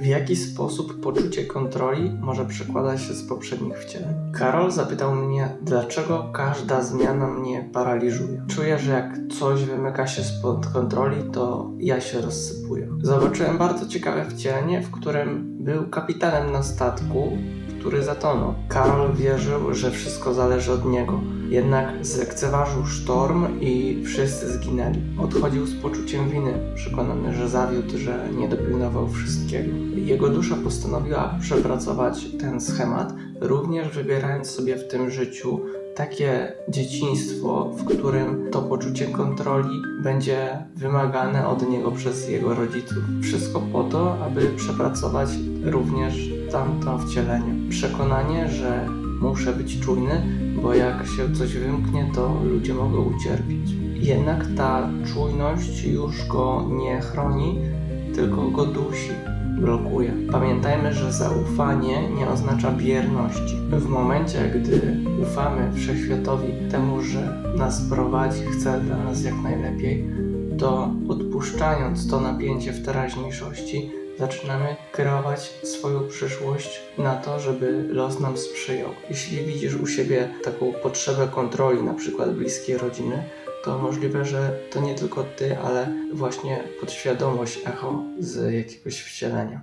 W jaki sposób poczucie kontroli może przekładać się z poprzednich wcieleń? Karol zapytał mnie, dlaczego każda zmiana mnie paraliżuje. Czuję, że jak coś wymyka się spod kontroli, to ja się rozsypuję. Zobaczyłem bardzo ciekawe wcielenie, w którym był kapitanem na statku, który zatonął. Karol wierzył, że wszystko zależy od niego. Jednak zlekceważył sztorm i wszyscy zginęli. Odchodził z poczuciem winy, przekonany, że zawiódł, że nie dopilnował wszystkiego. Jego dusza postanowiła przepracować ten schemat, również wybierając sobie w tym życiu takie dzieciństwo, w którym to poczucie kontroli będzie wymagane od niego przez jego rodziców. Wszystko po to, aby przepracować również tamto wcielenie. Przekonanie, że muszę być czujny, bo jak się coś wymknie, to ludzie mogą ucierpieć. Jednak ta czujność już go nie chroni, tylko go dusi, blokuje. Pamiętajmy, że zaufanie nie oznacza bierności. W momencie, gdy ufamy wszechświatowi temu, że nas prowadzi, chce dla nas jak najlepiej, to odpuszczając to napięcie w teraźniejszości, zaczynamy kreować swoją przyszłość na to, żeby los nam sprzyjał. Jeśli widzisz u siebie taką potrzebę kontroli, na przykład bliskiej rodziny, to możliwe, że to nie tylko ty, ale właśnie podświadomość echo z jakiegoś wcielenia.